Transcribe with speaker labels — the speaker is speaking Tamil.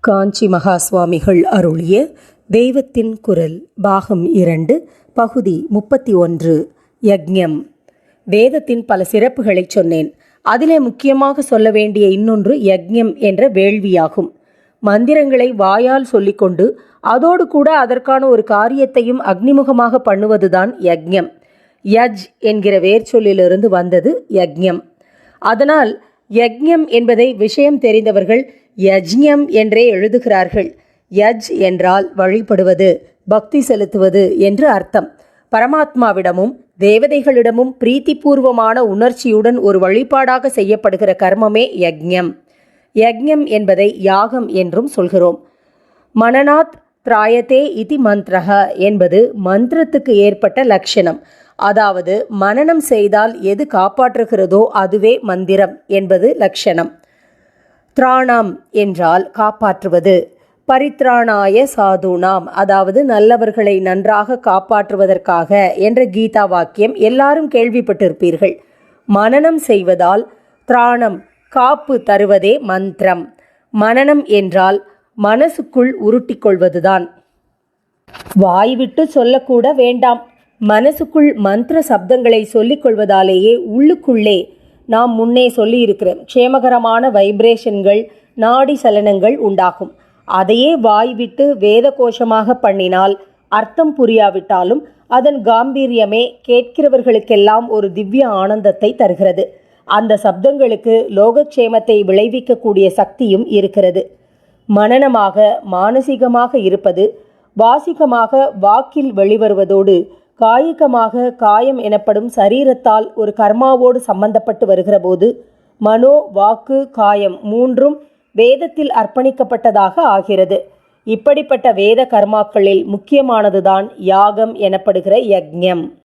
Speaker 1: காஞ்சி மகா சுவாமிகள் அருளிய தெய்வத்தின் குரல் பாகம் இரண்டு பகுதி முப்பத்தி ஒன்று யக்ஞம். வேதத்தின் பல சிறப்புகளை சொன்னேன். அதிலே முக்கியமாக சொல்ல வேண்டிய இன்னொன்று யக்ஞம் என்ற வேள்வியாகும். மந்திரங்களை வாயால் சொல்லிக்கொண்டு அதோடு கூட அதற்கான ஒரு காரியத்தையும் அக்னிமுகமாக பண்ணுவதுதான் யக்ஞம். யஜ் என்கிற வேர்ச்சொல்லிலிருந்து வந்தது யக்ஞம். அதனால் யக்ஞம் என்பதை விஷயம் தெரிந்தவர்கள் யஜ்ஞம் என்றே எழுதுகிறார்கள். யஜ் என்றால் வழிபடுவது பக்தி செலுத்துவது என்று அர்த்தம். பரமாத்மாவிடமும் தேவதைகளிடமும் பிரீத்திபூர்வமான உணர்ச்சியுடன் ஒரு வழிபாடாக செய்யப்படுகிற கர்மமே யக்ஞம் யக்ஞம் என்பதை யாகம் என்றும் சொல்கிறோம். மனநாத் திராயத்தே இதி மந்த்ரஹ என்பது மந்திரத்துக்கு ஏற்பட்ட லட்சணம். அதாவது மனநம் செய்தால் எது காப்பாற்றுகிறதோ அதுவே மந்திரம் என்பது லட்சணம். திராணம் என்றால் காப்பாற்றுவது. பரித்ராணாய சாதுனாம் அதாவது நல்லவர்களை நன்றாக காப்பாற்றுவதற்காக என்ற கீதா வாக்கியம் எல்லாரும் கேள்விப்பட்டிருப்பீர்கள். மனநம் செய்வதால் திராணம் காப்பு தருவதே மந்திரம். மனநம் என்றால் மனசுக்குள் உருட்டிக் கொள்வதுதான் வாய்விட்டு சொல்லக்கூட வேண்டாம். மனசுக்குள் மந்திர சப்தங்களை சொல்லிக் கொள்வதாலேயே உள்ளுக்குள்ளே நாம் முன்னே சொல்லியிருக்கிற க்ஷேமகரமான வைப்ரேஷன்கள் நாடி சலனங்கள் உண்டாகும். அதையே வாய்விட்டு வேத கோஷமாக பண்ணினால் அர்த்தம் புரியாவிட்டாலும் அதன் காம்பீரியமே கேட்கிறவர்களுக்கெல்லாம் ஒரு திவ்ய ஆனந்தத்தை தருகிறது. அந்த சப்தங்களுக்கு லோகக்ஷேமத்தை விளைவிக்கக்கூடிய சக்தியும் இருக்கிறது. மனனமாக மானசீகமாக இருப்பது வாசிகமாக வாக்கில் வெளிவருவதோடு காயிகமாக காயம் எனப்படும் சரீரத்தால் ஒரு கர்மாவோடு சம்பந்தப்பட்டு வருகிற போது மனோ வாக்கு காயம் மூன்றும் வேதத்தில் அர்ப்பணிக்கப்பட்டதாக ஆகிறது. இப்படிப்பட்ட வேத கர்மாக்களில் முக்கியமானதுதான் யாகம் எனப்படுகிற யக்ஞம்